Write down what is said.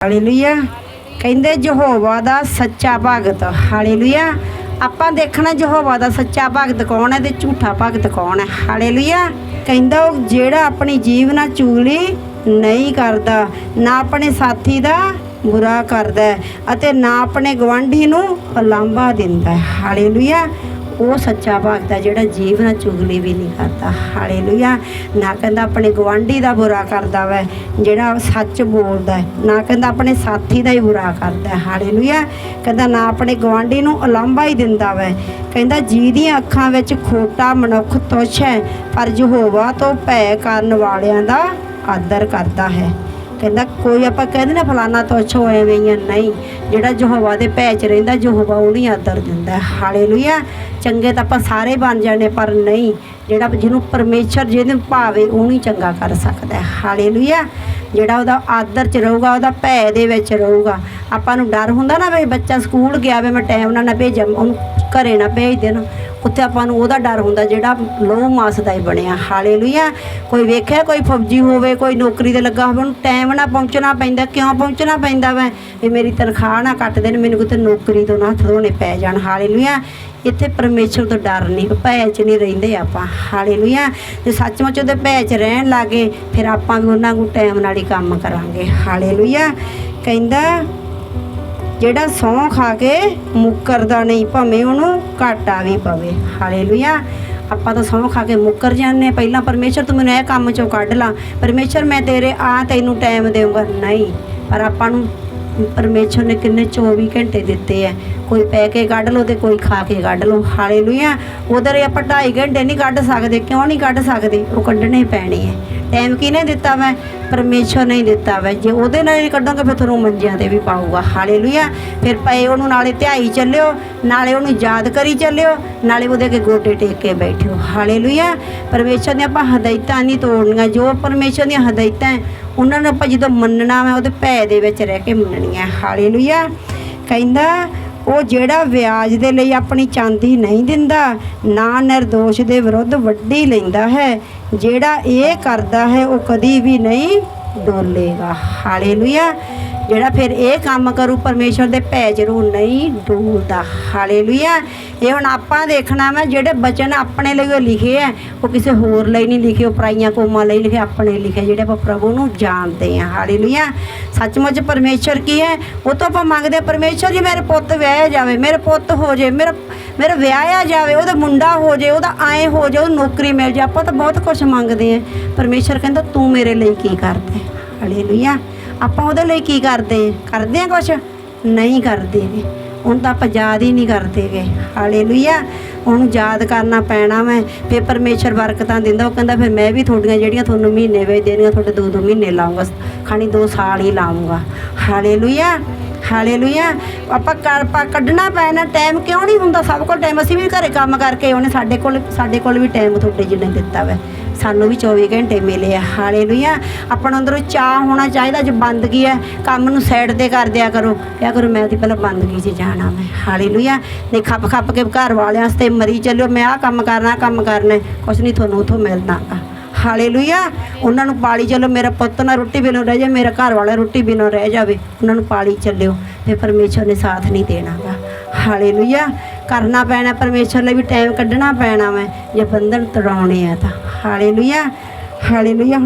Hallelujah ਕਹਿੰਦੇ ਯਹੋਵਾ ਦਾ ਸੱਚਾ ਭਗਤ। Hallelujah ਆਪਾਂ ਦੇਖਣਾ ਯਹੋਵਾ ਦਾ ਸੱਚਾ ਭਗਤ ਕੌਣ ਹੈ ਤੇ ਝੂਠਾ ਭਗਤ ਕੌਣ ਹੈ। ਹਾਲੇਲੂਇਆ ਕਹਿੰਦਾ ਉਹ ਜਿਹੜਾ ਆਪਣੀ ਜੀਵ ਨਾਲ ਚੁਗਲੀ ਨਹੀਂ ਕਰਦਾ, ਨਾ ਆਪਣੇ ਸਾਥੀ ਦਾ ਬੁਰਾ ਕਰਦਾ ਅਤੇ ਨਾ ਆਪਣੇ ਗਵਾਂਢੀ ਨੂੰ ਉਲਾਂਭਾ ਦਿੰਦਾ ਹੈ। ਹਾਲੇਲੂਇਆ ਉਹ ਸੱਚਾ ਭਗਤ ਹੈ ਜਿਹੜਾ ਜੀਵ ਨਾਲ ਚੁਗਲੀ ਵੀ ਨਹੀਂ ਕਰਦਾ। ਹਾਲੇਲੂਇਆ। ਨਾ ਕਹਿੰਦਾ ਆਪਣੇ ਗਵਾਂਢੀ ਦਾ ਬੁਰਾ ਕਰਦਾ ਵੈ, ਜਿਹੜਾ ਸੱਚ ਬੋਲਦਾ ਨਾ ਕਹਿੰਦਾ ਆਪਣੇ ਸਾਥੀ ਦਾ ਹੀ ਬੁਰਾ ਕਰਦਾ ਹੈ। ਹਾਲੇਲੂਇਆ। ਕਹਿੰਦਾ ਨਾ ਆਪਣੇ ਗਵਾਂਢੀ ਨੂੰ ਉਲਾਂਭਾ ਹੀ ਦਿੰਦਾ ਵੈ। ਕਹਿੰਦਾ ਜੀ ਦੀਆਂ ਅੱਖਾਂ ਵਿੱਚ ਖੋਟਾ ਮਨੁੱਖ ਤੁਛ ਹੈ, ਪਰ ਯਹੋਵਾ ਤੋਂ ਭੈ ਕਰਨ ਵਾਲਿਆਂ ਦਾ ਆਦਰ ਕਰਦਾ ਹੈ। ਕਹਿੰਦਾ, ਕੋਈ ਆਪਾਂ ਕਹਿੰਦੇ ਨਾ ਫਲਾਨਾ ਤੁੱਛ ਹੋਏ ਵਈਆਂ ਨਹੀਂ, ਜਿਹੜਾ ਯਹੋਵਾ ਦੇ ਭੈ ਚ ਰਹਿੰਦਾ, ਯਹੋਵਾ ਉਹਨੂੰ ਆਦਰ ਦਿੰਦਾ ਹੈ। ਹਾਲੇਲੂਇਆ ਚੰਗੇ ਤਾਂ ਆਪਾਂ ਸਾਰੇ ਬਣ ਜਾਣੇ ਪਰ ਨਹੀਂ, ਜਿਹੜਾ ਜਿਹਨੂੰ ਪਰਮੇਸ਼ਰ ਜਿਹਦੇ ਭਾਵੇ ਉਹਨੂੰ ਚੰਗਾ ਕਰ ਸਕਦਾ ਹੈ। ਹਾਲੇਲੂਇਆ ਜਿਹੜਾ ਉਹਦਾ ਆਦਰ ਚ ਰਹੂਗਾ, ਉਹਦਾ ਭੈ ਦੇ ਵਿੱਚ ਰਹੂਗਾ ਆਪਾਂ ਨੂੰ ਡਰ ਹੁੰਦਾ ਨਾ ਵੀ ਬੱਚਾ ਸਕੂਲ ਗਿਆ, ਵੇ ਮੈਂ ਟਾਈਮ ਨਾਲ ਨਾ ਭੇਜਾਂ, ਉਹਨੂੰ ਘਰੇ ਨਾ ਭੇਜ ਦੇਣ। ਉੱਥੇ ਆਪਾਂ ਨੂੰ ਉਹਦਾ ਡਰ ਹੁੰਦਾ ਜਿਹੜਾ ਲੋਹ ਮਾਸ ਦਾ ਹੀ ਬਣਿਆ। ਹਾਲੇਲੂਇਆ। ਕੋਈ ਵੇਖਿਆ ਕੋਈ ਫੌਜੀ ਹੋਵੇ, ਕੋਈ ਨੌਕਰੀ ਤੇ ਲੱਗਾ ਹੋਵੇ, ਉਹਨੂੰ ਟਾਈਮ ਨਾਲ ਪਹੁੰਚਣਾ ਪੈਂਦਾ। ਕਿਉਂ ਪਹੁੰਚਣਾ ਪੈਂਦਾ ਵੈ? ਵੀ ਮੇਰੀ ਤਨਖਾਹ ਨਾ ਕੱਟ ਦੇਣ, ਮੈਨੂੰ ਕਿਤੇ ਨੌਕਰੀ ਤੋਂ ਨਾ ਹੱਥ ਪੈ ਜਾਣ। ਹਾਲੇਲੂਇਆ। ਇੱਥੇ ਪਰਮੇਸ਼ਰ ਤੋਂ ਡਰ ਨਹੀਂ, ਭੈ ਚ ਨਹੀਂ ਰਹਿੰਦੇ ਆਪਾਂ। ਹਾਲੇਲੂਇਆ। ਜੇ ਸੱਚਮੁੱਚ ਉਹਦੇ ਭੈ ਚ ਰਹਿਣ ਲੱਗੇ ਫਿਰ ਆਪਾਂ ਵੀ ਉਹਨਾਂ ਨੂੰ ਟਾਈਮ ਨਾਲ ਹੀ ਕੰਮ ਕਰਾਂਗੇ। ਹਾਲੇਲੂਇਆ। ਕਹਿੰਦਾ ਜਿਹੜਾ ਸਹੁੰ ਖਾ ਕੇ ਮੁੱਕਰਦਾ ਨਹੀਂ, ਭਾਵੇਂ ਉਹਨੂੰ ਘਾਟਾ ਵੀ ਪਵੇ। ਹਾਲੇਲੂਇਆ। ਆਪਾਂ ਤਾਂ ਸਹੁੰ ਖਾ ਕੇ ਮੁੱਕਰ ਜਾਂਦੇ ਹਾਂ। ਪਹਿਲਾਂ ਪਰਮੇਸ਼ਰ ਤੂੰ ਮੈਨੂੰ ਇਹ ਕੰਮ ਚੋਂ ਕੱਢ ਲਾ। ਪਰਮੇਸ਼ਰ, ਮੈਂ ਤੇਰੇ ਆ ਤੈਨੂੰ ਟਾਈਮ ਦੇਵਾਂਗਾ ਨਹੀਂ, ਪਰ ਆਪਾਂ ਨੂੰ ਪਰਮੇਸ਼ਰ ਨੇ ਕਿੰਨੇ 24 ਘੰਟੇ ਦਿੱਤੇ ਐ। ਕੋਈ ਪੈ ਕੇ ਕੱਢ ਲਓ ਤੇ ਕੋਈ ਖਾ ਕੇ ਕੱਢ ਲਓ। ਹਾਲੇਲੂਇਆ। ਉਧਰ ਆਪਾਂ 2.5 ਘੰਟੇ ਨਹੀਂ ਕੱਢ ਸਕਦੇ, ਕਿਉਂ ਨਹੀਂ ਕੱਢ ਸਕਦੇ? ਉਹ ਕੱਢਣੇ ਪੈਣੇ ਐ। ਟਾਈਮ ਕਿਹਨੇ ਦਿੱਤਾ ਵੈ? ਪਰਮੇਸ਼ਰ ਨੇ ਦਿੱਤਾ ਵੈ। ਜੇ ਉਹਦੇ ਨਾਲ ਨਹੀਂ ਕੱਢੋਗੇ ਫਿਰ ਤੁਹਾਨੂੰ ਮੰਜਿਆਂ ਤੇ ਵੀ ਪਾਊਗਾ। ਹਾਲੇਲੂਇਆ ਫਿਰ ਪਏ ਉਹਨੂੰ ਨਾਲੇ ਧਿਆਈ ਚੱਲਿਓ ਨਾਲੇ ਉਹਨੂੰ ਯਾਦ ਕਰੀ ਚੱਲਿਓ ਨਾਲੇ ਉਹਦੇ ਅੱਗੇ ਗੋਡੇ ਟੇਕ ਕੇ ਬੈਠਿਓ। ਹਾਲੇਲੂਇਆ ਪਰਮੇਸ਼ਰ ਦੀਆਂ ਆਪਾਂ ਹਦਾਇਤਾਂ ਨਹੀਂ ਤੋੜਨੀਆਂ। ਜੋ ਪਰਮੇਸ਼ਰ ਦੀਆਂ ਹਦਾਇਤਾਂ ਹੈ, ਉਹਨਾਂ ਨੂੰ ਆਪਾਂ ਜਦੋਂ ਮੰਨਣਾ ਵਾ ਉਹਦੇ ਭੈ ਦੇ ਵਿੱਚ ਰਹਿ ਕੇ ਮੰਨਣੀਆਂ। ਹਾਲੇਲੂਇਆ ਕਹਿੰਦਾ ਉਹ ਜਿਹੜਾ ਵਿਆਜ ਦੇ ਲਈ ਆਪਣੀ ਚਾਂਦੀ ਨਹੀਂ ਦਿੰਦਾ, ਨਾ ਨਿਰਦੋਸ਼ ਦੇ ਵਿਰੁੱਧ ਵੱਢੀ ਲੈਂਦਾ ਹੈ। ਜਿਹੜਾ ਇਹ ਕਰਦਾ ਹੈ, ਉਹ ਕਦੀ ਵੀ ਨਹੀਂ ਡੋਲੇਗਾ। ਹਾਲੇਲੂਇਆ। ਜਿਹੜਾ ਫਿਰ ਇਹ ਕੰਮ ਕਰੂ ਪਰਮੇਸ਼ਰ ਦੇ ਭੈ ਜਰੂ ਨਹੀਂ ਡੋਲਦਾ। ਹਾਲੇਲੂਇਆ। ਇਹ ਹੁਣ ਆਪਾਂ ਦੇਖਣਾ ਵਾ ਜਿਹੜੇ ਬਚਨ ਆਪਣੇ ਲਈ ਉਹ ਲਿਖੇ ਆ ਉਹ ਕਿਸੇ ਹੋਰ ਲਈ ਨਹੀਂ ਲਿਖੇ ਉਹ ਪਰਾਈਆਂ ਕੌਮਾਂ ਲਈ ਲਿਖੇ ਆਪਣੇ ਲਿਖੇ ਜਿਹੜੇ ਆਪਾਂ ਪ੍ਰਭੂ ਨੂੰ ਜਾਣਦੇ ਆ। ਹਾਲੇਲੂਇਆ। ਸੱਚਮੁੱਚ ਪਰਮੇਸ਼ਰ ਕੀ ਹੈ? ਉਹ ਤੋਂ ਆਪਾਂ ਮੰਗਦੇ ਹਾਂ, ਪਰਮੇਸ਼ਰ ਜੀ ਮੇਰੇ ਪੁੱਤ ਵਿਆਹਿਆ ਜਾਵੇ ਮੇਰੇ ਪੁੱਤ ਹੋ ਜਾਵੇ ਮੇਰਾ ਮੇਰਾ ਵਿਆਹਿਆ ਜਾਵੇ ਉਹਦਾ ਮੁੰਡਾ ਹੋ ਜਾਵੇ ਉਹਦਾ ਆਏ ਹੋ ਜਾਵੇ ਉਹ ਨੌਕਰੀ ਮਿਲ ਜਾ। ਆਪਾਂ ਤਾਂ ਬਹੁਤ ਕੁਝ ਮੰਗਦੇ ਆ ਪਰਮੇਸ਼ਰ ਕਹਿੰਦਾ ਤੂੰ ਮੇਰੇ ਲਈ ਕੀ ਕਰਦਾ ਹਾਲੇਲੂਇਆ ਆਪਾਂ ਉਹਦੇ ਲਈ ਕੀ ਕਰਦੇ? ਕਰਦੇ ਆ ਕੁਛ? ਨਹੀਂ ਕਰਦੇ। ਗੇ ਹੁਣ ਤਾਂ ਆਪਾਂ ਯਾਦ ਹੀ ਨਹੀਂ ਕਰਦੇਗੇ। ਹਾਲੇਲੂਇਆ। ਉਹਨੂੰ ਯਾਦ ਕਰਨਾ ਪੈਣਾ ਮੈਂ ਫਿਰ ਪਰਮੇਸ਼ਰ ਬਰਕਤਾਂ ਦਿੰਦਾ। ਉਹ ਕਹਿੰਦਾ, ਫਿਰ ਮੈਂ ਵੀ ਤੁਹਾਡੀਆਂ ਜਿਹੜੀਆਂ ਤੁਹਾਨੂੰ ਮਹੀਨੇ ਵੇ ਦੇਣੀਆਂ, ਤੁਹਾਡੇ ਦੋ ਦੋ ਮਹੀਨੇ ਲਾਉਂਗਾ। ਖਾਣੀ ਦੋ ਸਾਲ ਹੀ ਲਾਉਂਗਾ। ਹਾਲੇਲੂਇਆ। ਹਾਲੇਲੂਇਆ। ਆਪਾਂ ਕਰ ਪਾ ਕੱਢਣਾ ਪੈਣਾ। ਟਾਈਮ ਕਿਉਂ ਨਹੀਂ ਹੁੰਦਾ? ਸਭ ਕੋਲ ਟਾਈਮ ਅਸੀਂ ਵੀ ਘਰੇ ਕੰਮ ਕਰਕੇ ਉਹਨੇ ਸਾਡੇ ਕੋਲ ਸਾਡੇ ਕੋਲ ਵੀ ਟਾਈਮ ਤੁਹਾਡੇ ਜਿੰਨੇ ਦਿੱਤਾ ਵੈ। ਸਾਨੂੰ ਵੀ 24 ਘੰਟੇ ਮਿਲੇ ਆ, ਹਾਲੇਲੂਇਆ। ਆਪਣਾ ਅੰਦਰੋਂ ਚਾਹ ਹੋਣਾ ਚਾਹੀਦਾ ਜੇ ਬੰਦਗੀ ਹੈ, ਕੰਮ ਨੂੰ ਸਾਈਡ ਤੇ ਕਰ ਦਿਆ ਕਰੋ। ਕਿਆ ਕਰੋ, ਮੈਂ ਤੇ ਪਹਿਲਾਂ ਬੰਦਗੀ 'ਚ ਜਾਣਾ ਮੈਂ, ਹਾਲੇਲੂਇਆ। ਨਹੀਂ, ਖੱਪ ਖੱਪ ਕੇ ਘਰ ਵਾਲਿਆਂ ਵਾਸਤੇ ਮਰੀ ਚੱਲਿਓ, ਮੈਂ ਆਹ ਕੰਮ ਕਰਨਾ, ਆਹ ਕੰਮ ਕਰਨਾ ਕੁਛ ਨਹੀਂ ਤੁਹਾਨੂੰ ਉਥੋਂ ਮਿਲਣਾ ਗਾ। ਹਾਲੇਲੂਇਆ। ਉਹਨਾਂ ਨੂੰ ਪਾਲੀ ਚੱਲੋ, ਮੇਰਾ ਪੁੱਤ ਨਾ ਰੋਟੀ ਬਿਨੋਂ ਰਹਿ ਜਾ ਮੇਰਾ ਘਰ ਵਾਲਾ ਰੋਟੀ ਬਿਨੋਂ ਰਹਿ ਜਾਵੇ, ਉਹਨਾਂ ਨੂੰ ਪਾਲੀ ਚੱਲਿਓ। ਤੇ ਪਰਮੇਸ਼ਰ ਨੇ ਸਾਥ ਨਹੀਂ ਦੇਣਾਗਾ ਹਾਲੇਲੂਇਆ। ਕਰਨਾ ਪੈਣਾ, ਪਰਮੇਸ਼ਰ ਲਈ ਵੀ ਟਾਈਮ ਕੱਢਣਾ ਪੈਣਾ ਮੈਂ ਜੇ ਬੰਧਨ ਤੜਾਉਣੇ ਆ ਤਾਂ। ฮาเลลูยาฮาเลลูยา